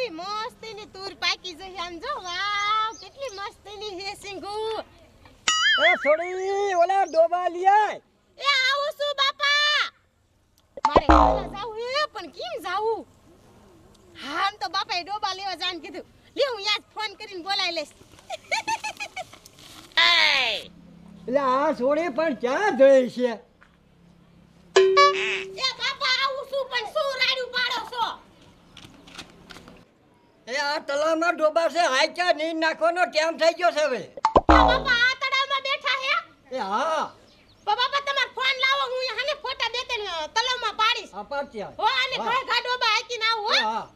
કેવી મસ્તીની તૂર પાકી જઈ આમ જો વાવ કેટલી મસ્તીની હે સિંગુ. એ છોડી ઓલા ડોબા લીયા એ આવું છું બાપા. મારે જાવું હે પણ કેમ જાવું? હા આમ તો બાપાએ ડોબા લેવા જાન કીધું. લે હું યાદ ફોન કરીને બોલાઈ લઈશ. એટલે આ છોડી પણ ક્યાં જઈ છે? એ બાપા આવું છું પણ શું રાડ્યું પાડો છો? એ આ તલાવમાં ડોબા છે હાચા નીર નાખવાનો ટાઈમ થઈ ગયો છે હવે. આ બાપા આ તળાવમાં બેઠા હે? એ હા. બાપા તમારો ફોન લાવો હું હાને ફોટા બે ત્રણ તળાવમાં પાડીશ. હા પાડ ત્યાં હો અને. ઘર ઘા ડોબા હાકીને આવું હો. હા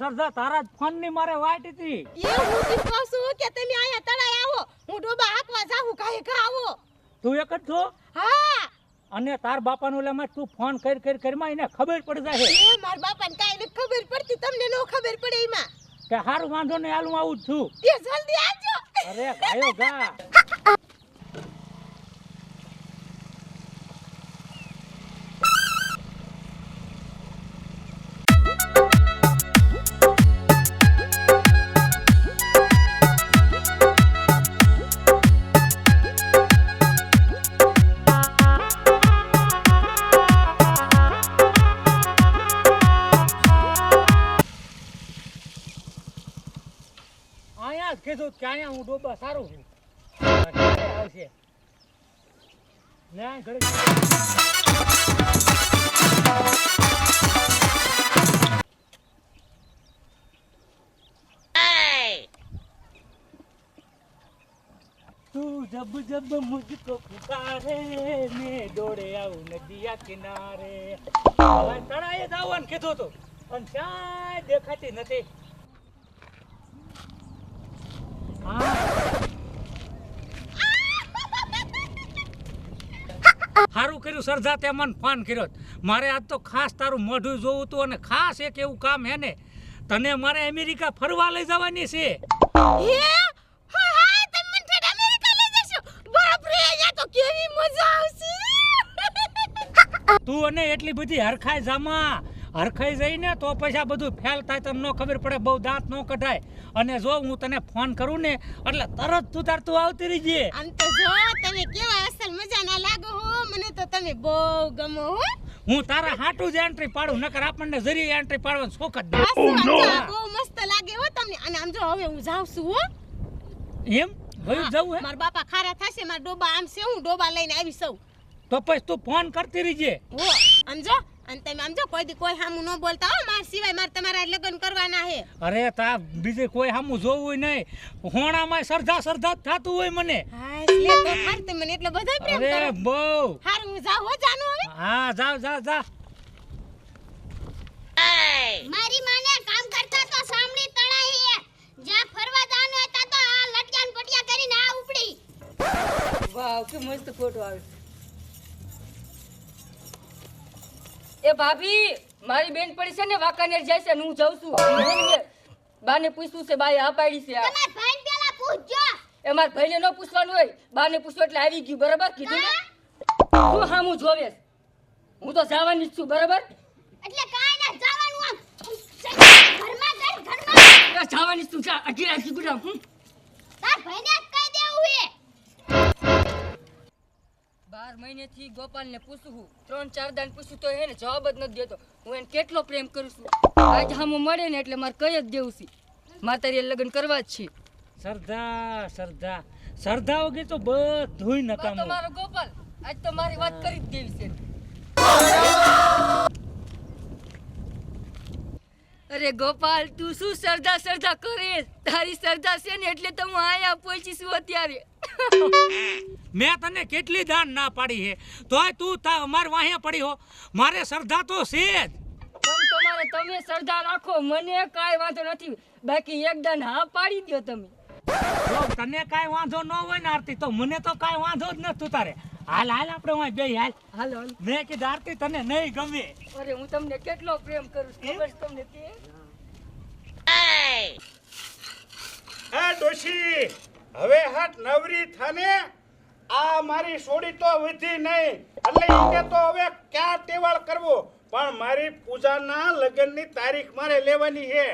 સરદાર તારા ફોનની મારે વાટ હતી. એ હું તી કહું છું કે તમે અહીંયા તળાએ આવો હું ડોબા હાકવા જાઉં કાંઈ કા આવો તું એક જ છો? હા. અને તાર બાપાનું લેમાં તું ફોન કર કર કરમાં એને ખબર પડી જાય એ માર બાપાને કાંઈ નથી ખબર પડતી તમને નો ખબર પડે એમાં. કે હારું વાંધો નહીં આલું આવું છું. એ જલ્દી આવજો. અરે ગાયો ગા. અહીંયા જ કીધું કે અહીંયા હું ડોબા સારું છું આ ક્યારે આવશે લે આ ઘડીક तू जब जब मुझको पुकारे मैं દોડે આવું નદીયા કિનારે હવે તળાએ જ આવવાનું કીધું હતું પણ ક્યાંય દેખાતી નથી કર્યું સરજા તે મને ફોન કર્યો મારે આજ તો ખાસ તારું મોઢું જોવું હતું અને ખાસ એક એવું કામ હે ને તને મારે અમેરિકા ફરવા લઈ જવાની છે. તો કેવી મજા તું અને એટલી બધી હરખાઈ જામા. હરખાઈ જઈને તો પૈસા બધું ફેલ થાય તમને ન ખબર પડે બહુ દાંત ન કઢાય. અને જો હું તને ફોન કરું ને એટલે તરત તું તાર તું આવતી રહીજે. આમ તો જો તમે કેવા અસલ મજાના લાગો હો મને તો તમે બહુ ગમો હો. હું તારા હાટું જ એન્ટ્રી પાડું નકર આપણને જરી એન્ટ્રી પાડવાનો શોખ જ તો આ બહુ મસ્ત લાગે હો તમને. અને આમ જો હવે હું જાઉં છું હો. એમ? ભયું જવું હે? મારા બાપા ખારા થશે મારા ડોબા આમ છે હું ડોબા લઈને આવી સૌ. તો પછી તું ફોન કરતી રહીજે. હો આમ જો અને તમે આમ જો કોઈ દી કોઈ હામું ન બોલતા હો માર સિવાય મારે તમારા લગ્ન કરવાના હે અરે તા બીજે કોઈ સામું જોવું નહીં. હોણામાં સરધા સરધા થાતું થતું હોય મને. હા એટલે તો હાર તમે મને એટલો બધો પ્રેમ અરે બહુ. હારું હું જાઉં હો જાનું હવે. હા જા જા જા. મારી માને કામ કરતા તો સાંભળી તણાઈ હે. જ્યાં ફરવા જાનું હતા તો આ લટક્યાન પટિયા કરીને આ ઉપડી. વાવ કે મસ્ત ફોટો આવે એ ભાભી મારી બેન પડી છે ને વાંકાનેર જાય છે ને હું જાઉં છું. બાને પૂછ્યું છે બાએ હા પાડી છે તમારા ભાઈને પેલા પૂછજો. એ મારા ભાઈને ન પૂછવાનું હોય. બાને પૂછો એટલે આવી ગયું બરાબર? કીધું ને? તું હા હું જોવેશ હું તો જવાની જ છું બરાબર? એટલે કાઈ ના જવાનું આમ. ઘરમાં કર ઘરમાં જવાની જ છું જા અઢી રાખી ગુડા. તાર ભાઈને કહી દેવું હે બાર મહિનેથી ગોપાલને પૂછું છું. ત્રણ ચાર દાન પૂછું તો એને જવાબ જ નથી દેતો. હું એને કેટલો પ્રેમ કરું છું? આજ હામું મળે ને એટલે મારે કઈ જ દેવું છે? મારે તારી લગ્ન કરવા જ છે. સરદા સરધા સરધા વગર તો બસ નકામું. મારો ગોપાલ આજ તો મારી વાત કરી જ દેવી છે. અરે ગોપાલ તું શું સરદા સરદા કરે? તારી સરદા છે ને એટલે તો હું આયા પહોંચી છું અત્યારે. મેં તને કેટલી દાન ના પાડી હે. તોય તું તા અમાર વાહે પડી હો. મારે સરધા તો છે જ. પણ તમારે તમે સરદા રાખો મને કાંઈ વાંધો નથી. બાકી એક દાન હા પાડી દો તમે. તને કાંઈ વાંધો ન હોય ને આરતી તો મને તો કાંઈ વાંધો જ નથી તારે. હાલ હાલ આપણે વાય બે હાલ. હાલ હાલો. મેં કીધું આરતી તને નહીં ગમે. અરે હું તમને કેટલો પ્રેમ કરું છું ખબર તમને તે એ ડોશી હવે હાથ નવરી થાને? આ મારી સોડી તો વધી નહીં. એટલે એને તો હવે ક્યાં તહેવાર કરવો? પણ મારી પૂજાના લગ્નની તારીખ મારે લેવાની છે.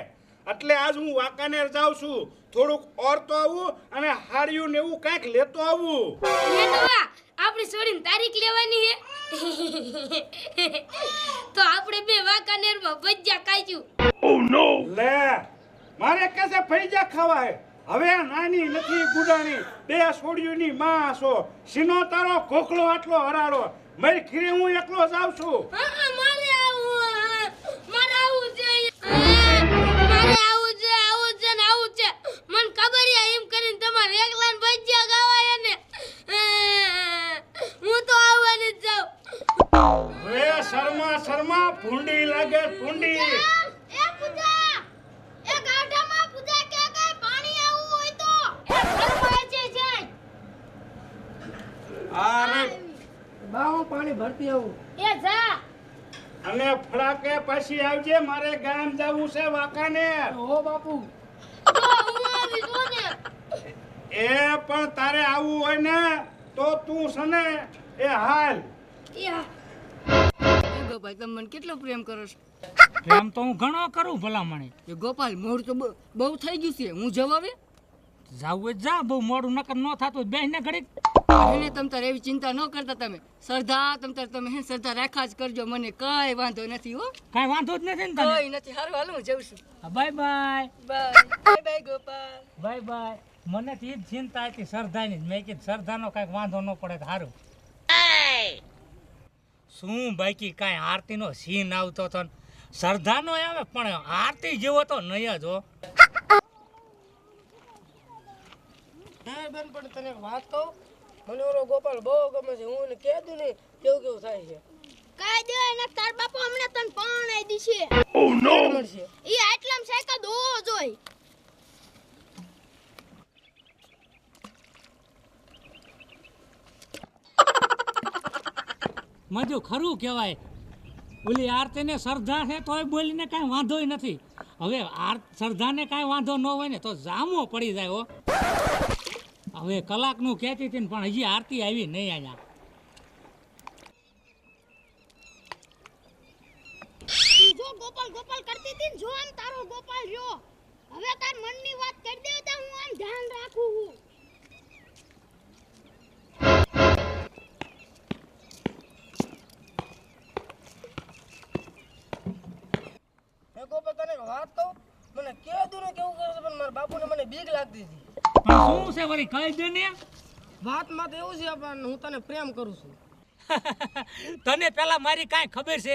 એટલે આજ હું વાંકાનેર જાઉં છું. થોડુંક ઓર તો આવું અને હાર્યું ને એવું કાંઈક લેતો આવું. આપણી છોડીને તારીખ લેવાની હે તો આપણે બે વાંકાનેરમાં ભજીયા નો લે મારે કસે ફૈજા ખાવા હે. હવે નાની નથી ગુડાણી. બે છોડીઓની માં છો. સિનો તારો ખોખલો આટલો હરાડો મરી ખીરે હું એકલો જાઉં છું હવે શર્મા શર્મા ભૂંડી લાગે ભૂંડી. એ પૂજા એ ગાઢામાં પૂજા કે કે પાણી આવું હોય તો? એ ફરમાય છે જાય અરે એ જા. અને ફળાકે પછી આવજે મારે ગામ જવું છે વાકાને ઓ હું આવી ને. એ પણ તારે આવવું હોય ને તો તું છે ને એ હાલ. એ એ તમે મને કેટલો પ્રેમ કરો છો? પ્રેમ તો હું ઘણો કરું ભલામણી. એ ગોપાલ મોડ તો બહુ- થઈ ગયું છે. હું જવાવે જાવું જા બહુ મોડું નકર ન થતું બેન ને ઘડીક. એને તમ તાર એવી ચિંતા ન કરતા તમે. સરદા તમ તાર તમે હે સરદા રાખ્યા જ કરજો. મને કઈ વાંધો નથી હો. કાંઈ વાંધો જ નથી ને તને? કઈ નથી. હારું હાલ હું જઉં છું. Bye bye. Bye. Bye bye Gopal. Bye bye. મને તો ઈ જ ચિંતા હતી સરદાની મેં કીધું સરદાનો કાંઈક વાંધો ન પડે તો સારું શું બાકી કાંઈ આરતીનો સીન આવતો હતો સરદારનો આવે પણ આરતી જેવો તો નહીં જ હો. બેન પણ તને વાત કહું? મને ઓલો ગોપાલ બહુ ગમે છે. હું એને કહી દઉં ને કેવું કેવું થાય છે. કાઈ દે ને તાર બાપુ અમને તને પણ આઈ દીશે મળશે. એ આટલામ સાયકા દો જોઈ મજુ ખરું કહેવાય. ઓલી આરતીને શ્રદ્ધા છે તોય બોલીને કાંઈ વાંધોય નથી. હવે આર, શ્રદ્ધાને કાંઈ વાંધો ન હોય ને તો જામો પડી જાય હો. હવે કલાકનું કહેતી હતી ને પણ હજી આરતી આવી નહીં અહીંયા. જો ગોપાલ જો હવે તાર મનની વાત કરી હું આમ ધ્યાન રાખું હે. બીક હતી પણ શું છે વળી કહી દે ને વાતમાં તો એવું છે પણ હું તને પ્રેમ કરું છું. તને પેલા મારી કાંઈ ખબર છે?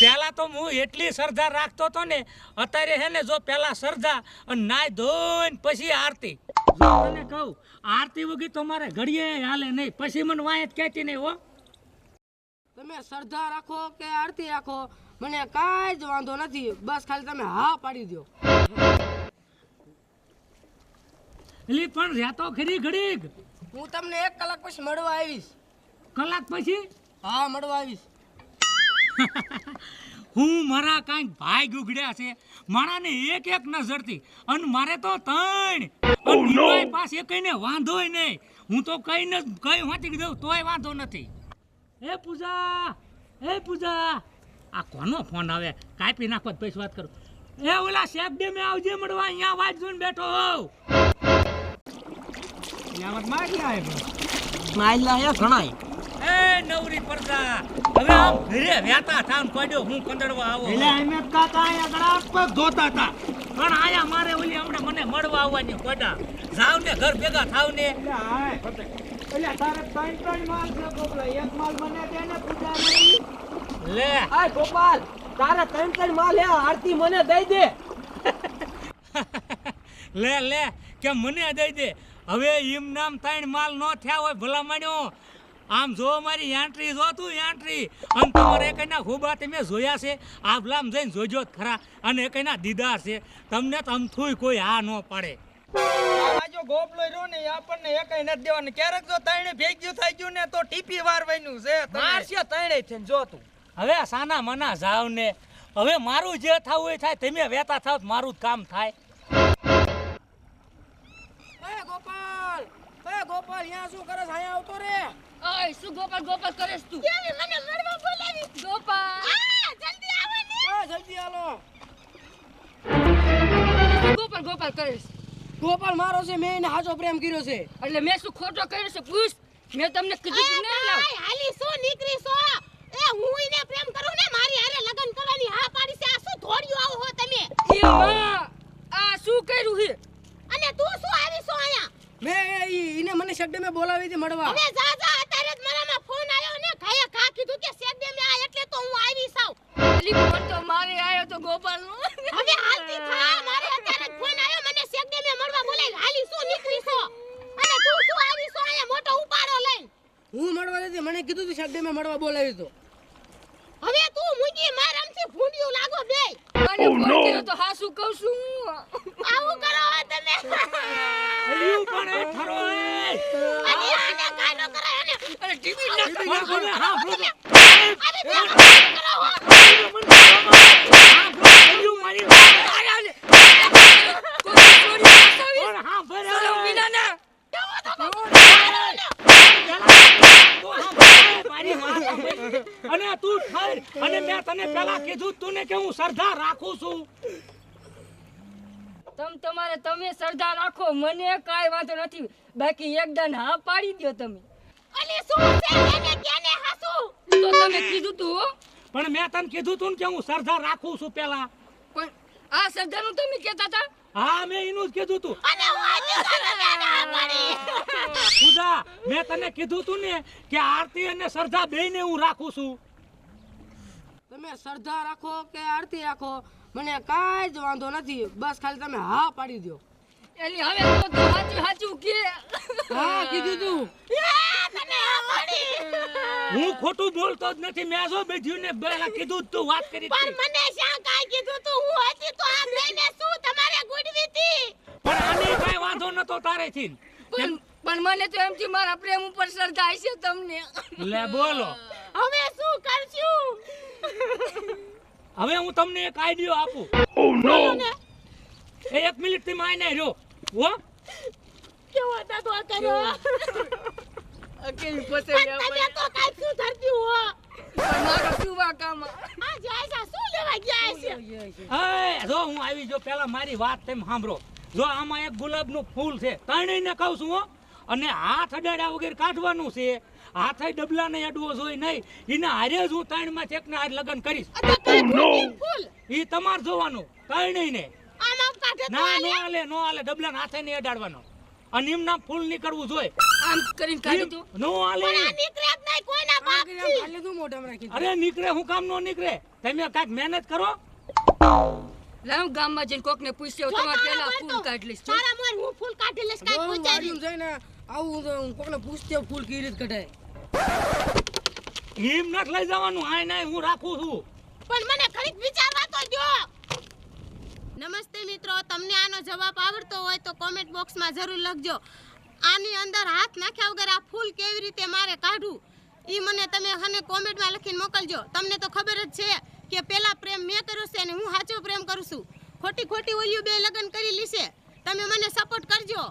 પહેલા તો હું એટલી શ્રદ્ધા રાખતો હતો ને અત્યારે હે ને જો પહેલા શ્રદ્ધા અને નાય ધોઈને પછી આરતી. તને કહું આરતી વગી તો મારે ઘડીએ હાલે નહીં. પછી મને વાંય જ કહેતી નહીં હો. તમે શ્રદ્ધા રાખો કે આરતી રાખો મને કાંઈ જ વાંધો નથી. બસ ખાલી તમે હા પાડી દો એટલે પણ રહેતો ખરી ઘડીક. હું તમને એક કલાક પછી મળવા આવીશ. કલાક પછી? હા મળવા આવીશ. હું મારા કાંઈક ભાઈ ગુગડ્યા છે. મારાને એક એક નજરથી. અને મારે તો ત્રણ. અને પાસે કઈને વાંધોય નહીં. હું તો કઈ ન કઈ વાંચી દઉં તોય વાંધો નથી. એ પૂજા એ પૂજા. આ કોનો ફોન આવે? કાપી નાખો પછી વાત કરું. એ ઓલા શેફ ડે મેં આવજે મળવા અહીંયા વાત જોઈને બેઠો હોઉં. માયલા હે ઘણાય. એ નવરી પરદા હવે આમ ઘરે વ્યાતા ને કોડ્યો હું કંદડવા આવો એટલે અમે કાકા આયા ગળા પર ધોતા હતા. પણ આયા મારે ઓલી હમણે મને મળવા આવવાની કોડા જાવ ને ઘર ભેગા થાવ ને. લે. આ ગોપાલ તારે ત્રણ ત્રણ માલ હે આરતી મને દઈ દે. લે લે. કે મને દઈ દે? હવે એમ નામ ત્રણ માલ નો થયા હોય ભલા માન્યો. આમ જો મારી યાંટ્રી જો તું યાંટ્રી અને તમારે કઈના ખૂબા તમે જોયા છે? આભલામ જઈને જોજો જ ખરા. અને કઈના દીદાર છે. તમને તમથુય કોઈ હા ન પાડે. આજો ગોપલો રહ્યો ને આપણને એકય નથી દેવાનું. ક્યારેક જો તણે ભેગ્યું થઈ ગયું ને તો ટીપી વારવાનું છે. મારશે તણે થઈને જો તું. હવે સાના મના જાવ ને હવે મારું જે થવું એ થાય તમે વેતા થાવ મારું જ કામ થાય. ગોપાલ અહીંયા શું કરે છે? અહીંયા આવતો રે. ઓય શું ગોપાલ ગોપાલ કરેસ તું? કેવી મને લડવા બોલાવી? ગોપાલ. આ જલ્દી આવે ને. એ જલ્દી આલો ગોપાલ ગોપાલ કરેસ ગોપાલ મારો છે મેં એને હાજો પ્રેમ કર્યો છે. એટલે મેં શું ખોટો કર્યો છે? પૂછ. મેં તમને કીધું નહીં હાલી શું નીકળી સો. એ હું એને પ્રેમ કરું ને મારી હારે લગ્ન કરવાની હા પાડી છે. આ શું ધોડ્યું આવો હો તમે? એ માં આ શું કર્યું છે અને તું શું આવી છો અહીંયા? મેં ઈને મને શબ્દ મેં બોલાવી હતી મળવા. હવે જા જા અત્યારે જ મારામાં ફોન આવ્યો ને ખાયા ખા કીધું કે શેક મે આ એટલે તો હું આવી સાવ. પેલી ફોન તો મારે આવ્યો તો ગોપાલ નો હવે હાલતી થા મારે અત્યારે જ ફોન આવ્યો મને શેક દે મે મળવા બોલાવી હાલી શું નીકળી છો? અને તું શું આવી છો અહીંયા? મોટો ઉપાડો લઈ હું મળવા નથી મને કીધું તું શબ્દ મેં મળવા બોલાવી તો હવે તું મુંગી માર આમથી ભૂંડિયું લાગો બે કર્યો તો હા શું કહું છું. આવું કરો તમે. અલ્યું પણ એ ઠરો એ. અને આને કાનો કરાય અને ટીવી ના હા. કરો હો અલ્યું મારી કોઈ ચોરી ના થવી. પણ હા ભરે ચલો વિના ના અને તું ઠર અને મેં તને પેલા કીધું તું ને કે હું શ્રદ્ધા રાખું છું. તમ તમારે તમે સરદાર રાખો મને કાઈ વાંધો નથી. બાકી એકદમ હા પાડી દો તમે. અલી શું છે? એને કેને હાસુ? તો તમે કીધું તું પણ મેં તને કીધું તું કે હું શ્રદ્ધા રાખું છું પેલા. પણ આ સરદારનું તમે કહેતા હતા? હા મેં એનું જ કીધું તું. અને હું આજે તને ના પડી. પૂજા મેં તને કીધું તું ને કે આરતી અને શ્રદ્ધા બેયને હું રાખું છું. તમે શ્રદ્ધા રાખો કે આરતી રાખો મને કાંઈ જ વાંધો નથી. બસ ખાલી તમે હા પાડી દો એની હવે તો સાચું સાચું કે. હા કીધું તું. હું ખોટું બોલતો જ નથી. મેં જો બેઠ્યું ને બેલા કીધું તું વાત કરી પણ. મને શા કાઈ કીધું તું? હું હતી તો આ બેને શું તમારે ગુડવી હતી પણ આને કાંઈ વાંધો નતો તારેથી પણ પણ મને તો એમ થી મારા પ્રેમ ઉપર શ્રદ્ધા છે તમને. લે બોલો. હવે શું કરશું? હવે હું તમને એક આઈડિયો આપું. બોલો નો. એ એક મિનિટથી માઈને રહ્યો. હો? કેવો દગો કર્યો અકે ફસે પણ તમે તો કાઈ શું ધરતી હો મારો શું વાકામ આ જાય છે શું લેવા ગયા છે? એ જો હું આવી જો પેલા મારી વાત તેમ સાંભળો. જો આમાં એક ગુલાબનું ફૂલ છે. ત્રણેયને કહું છું હો. અને હાથ અડાડ્યા વગેરે કાઢવાનું છે. હાથે ડબલા ને અડવો જોઈએ નહીં. એના હારે જ હું ત્રણમાં એકને ના લગ્ન કરીશ. એ તમારે જોવાનું. ત્રણેયને આમ આમ કાઢે તો ના નો આલે નો આલે ડબલા ને હાથે નહીં અડાડવાનો. અને એમના ફૂલ નીકળવું જોઈએ. આમ કરીને કાઢી દો નો આલે નીકળે જ નહીં કોઈના બાપથી ખાલી તું મોઢામાં રાખી અરે નીકળે હું કામ નો નીકળે. તમે કાંઈક મહેનત કરો. લાવ ગામમાં જઈને કોકને પૂછ્યો તમારે પેલા ફૂલ કાઢી લઈશ. મોર હું ફૂલ કાઢી લઈશ કાંઈ પૂછાય જઈને આવું તો હું કોકને પૂછતે ફૂલ રીતે કઢાય એમ નથી લઈ જવાનું આય નાય હું રાખું છું. પણ મને ખરીદ વિચારવા તો દો નમસ્તે મિત્રો તમને આનો જવાબ આવડતો હોય તો કોમેન્ટ બોક્સમાં જરૂર લખજો. આની અંદર હાથ નાખ્યા વગર આ ફૂલ કેવી રીતે મારે કાઢવું? એ મને તમે અને કોમેન્ટમાં લખીને મોકલજો. તમને તો ખબર જ છે કે પેલા પ્રેમ મેં કર્યો છે અને હું સાચો પ્રેમ કરું છું. ખોટી ખોટી ઓલિયું બે લગ્ન કરી લીશે. તમે મને સપોર્ટ કરજો.